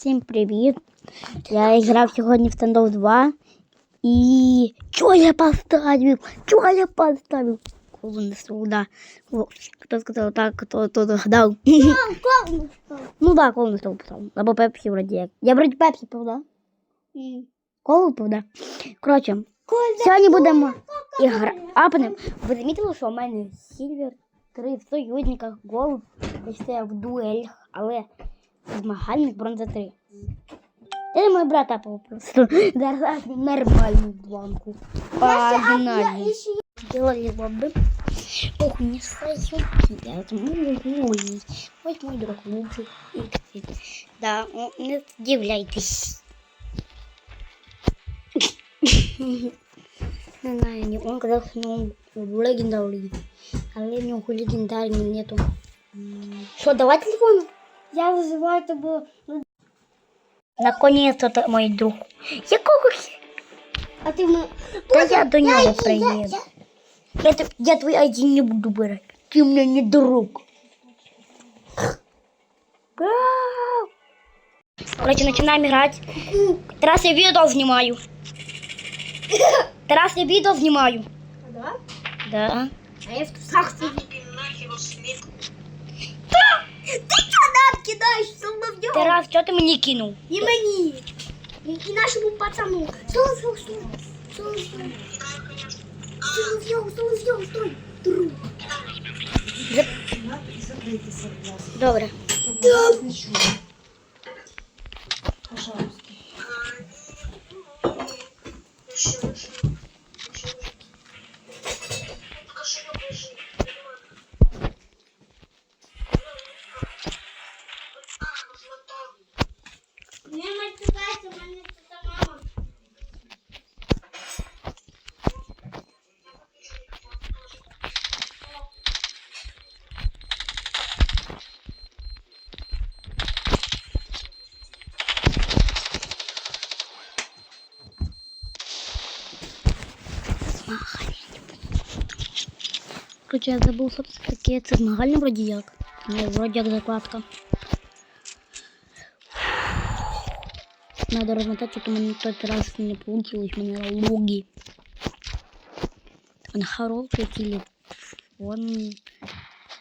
Всім привіт! Я грав сьогодні в стендов 2 і чого я поставив? Чого я поставив? Колу да. Хто сказав так, хто то догадав. Ну да, колу не став поставив. Або пепсі вроді як. Я вроді пепсі пив, да? Колу пив, да? Коротше, сьогодні будемо ігра. Апнем. Ви замітили, що у мене Сільвер, три в союзниках, голуб, і все в дуелях, але змагальник бронза 3. Це мой брат апав просто. Зараз нормальну бланку. Погнали. Делали лобби. Ох, не союзники, это мой. Ось мой друг лучший. Да, о, не здивляйтесь. Не знаю, не он казав, що ну, легендарний. Але в нього легендарний нету. Що, давай телефон? Я вызываю тебе. Наконец-то ты мой друг. Якого хі- А ти ми. Та я до нього приїду. Я, т- я твій ID не буду брати. Ти мені не друг. Ау. Короче, начинаем играть. Тарас, я видео снимаю. Тарас, я видео снимаю. Да? Да. А я в трусах сидю. Ти що нам Кидаєш солов'я? Тарас, що ти мені кинув? І мені. І, нашому пацану. Соловйов, стой. Соловйов. Соловйов, Соловйов, стой. Друг. Добре. Не матюкайся, мене це мама. Короче, я що це таке. Це змагальне як. Не, вроді як закладка. Надо размотать, что-то у меня тот раз не получилось, у меня логи. Он хороший телефон.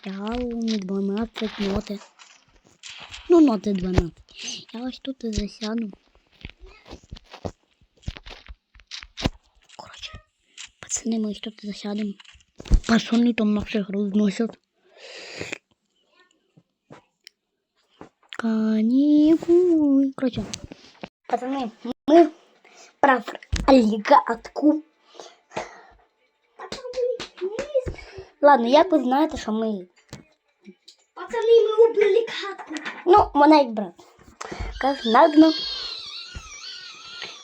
Xiaomi 12 ноти. Ну, ноти 12. Я ось тут і засяду. Короче, пацани, ми ось тут засядемо. Пацани там на всіх розносять. Каникулы. Короче, пацаны, мы про алігатку. Ладно, як ви знаєте, що ми. Пацани, ми убили катку. Ну, вона як брат. Як надано.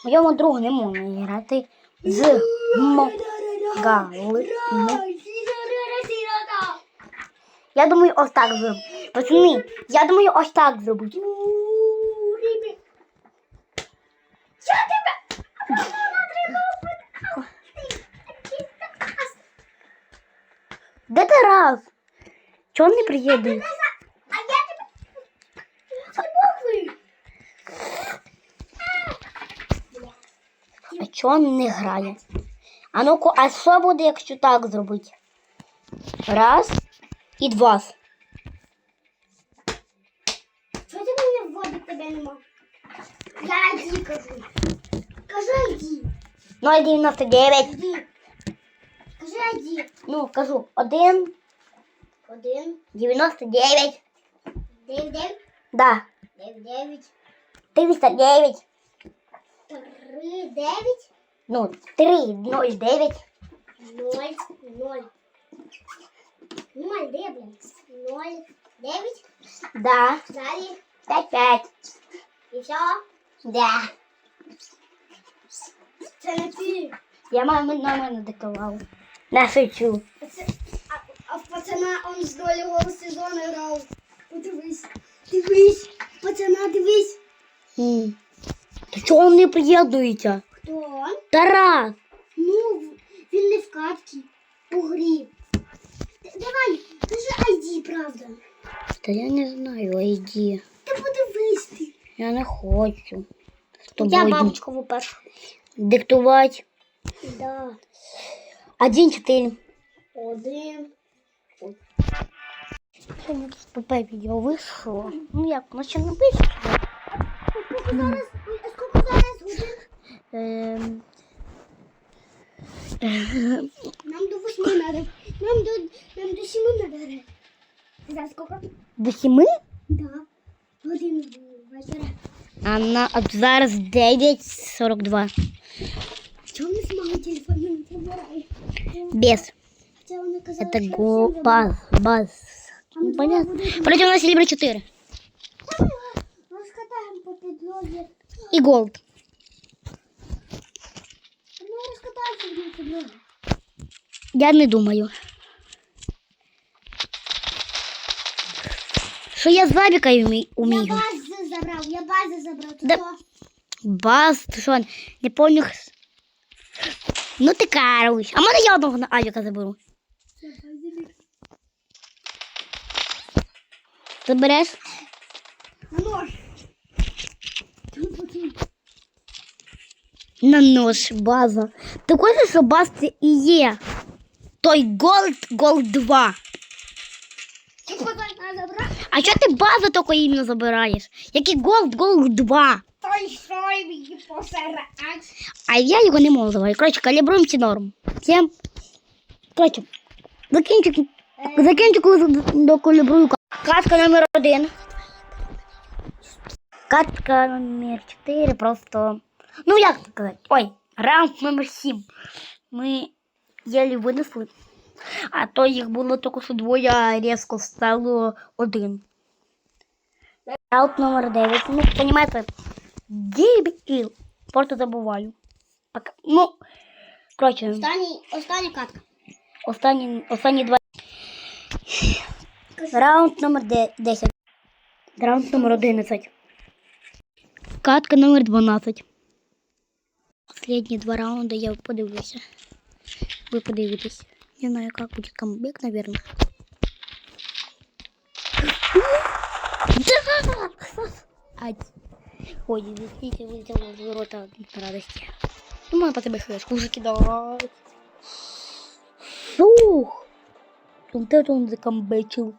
Моєму другу не можна грати з мгалими. Я думаю, ось так зробити. Пацани, я думаю, ось так зробити. Де Тарас? Чого він не приїде? А я тебе... А чого він не грає? А ну-ка, а що буде, якщо так зробити? Раз і два. Чого ти мене вводить тебе нема? Я йди кажу. Кажи йди. 0,99. Йди. Кажи йди. Ну, кажу, 1, Один, 99. дев'ять, дев'ять, Да. дев'ять, дев'ять, 309. три, дев'ять, Ну, 3, 0, 9. ноль, ноль. Ноль, де, блін? Ноль, дев'ять, Да. далі, 5, 5. і все. Да. Це не ти. Я маму на мене диктував. На шучу. А, це, а, а в пацана он з долі голос сезону грав. Подивись. Дивись. Пацана, дивись. М. Та чого він не приєднується? Хто он? Тарас. Ну, він не в катці. У грі. Д- Давай, кажи ID, правда. Та я не знаю, ти. Я не хочу. З Я тобою бабочку першу. диктувати. Да. Один, чотири. Один. ПП відео вийшло? Ну як, воно ще не вийшло. Сколько зараз? сколько зараз годин? Ем, Нам до восьми надо. Нам до, нам до семи надо. Зараз сколько? До сіми? Да. Годину вечора. А на от зараз 9.42. Чому не з мого телефону не забирає? Без. Хоча вони казали, Это що го всім баз, баз. А ми Ну, понятно. два будемо. Против нас Либра 4. забирають. Розкатаємо по підлозі. І голд. Ми розкатаємося на підлозі. Я не думаю. Що я з бабікою вмі- Я умію? Забрав, я бази забрав. Ти Да. Баз, ти що, не помню. Ну ти каруєш. А може я одного на авіка заберу? Бази На нож. На нож, база. Ти хочеш, що баз це і є? Той голд, голд 2. А що ти базу тільки іменно забираєш? Який голд, голд 2. Той що мені посеред. А я його не можу забрати. Коротше, калібруємо чи норм. Всім. Коротше, закінчу, закінчу, коли докалібрую. Катка номер один. Катка номер 4 просто. Ну як так сказати? Ой, раунд номер 7. Ми єлі винесли. А то їх було тільки що двоє, а різко стало один. Раунд номер 9. Ну, понимаєте, 9 кіл. Просто забуваю. Пока. Ну, коротше, Останній, остання катка. останні, останні два. Раунд номер де- 10. Раунд номер 11. Катка номер 12. Последні два раунди я подивлюся. Ви подивитесь. Не знаю, как будет камбэк, наверное. Да! Ать. Ой, извините, вылетел из рота от радости. Ну, мама по тебе флешку уже кидает. Фух! Вот это он закамбэчил.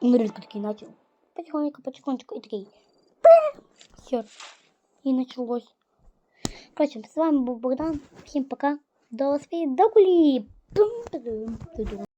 Он резко таки начал. Потихоньку, потихонечку и такой. Все. И началось. Короче, с вами был Богдан. Всем пока. До свидания.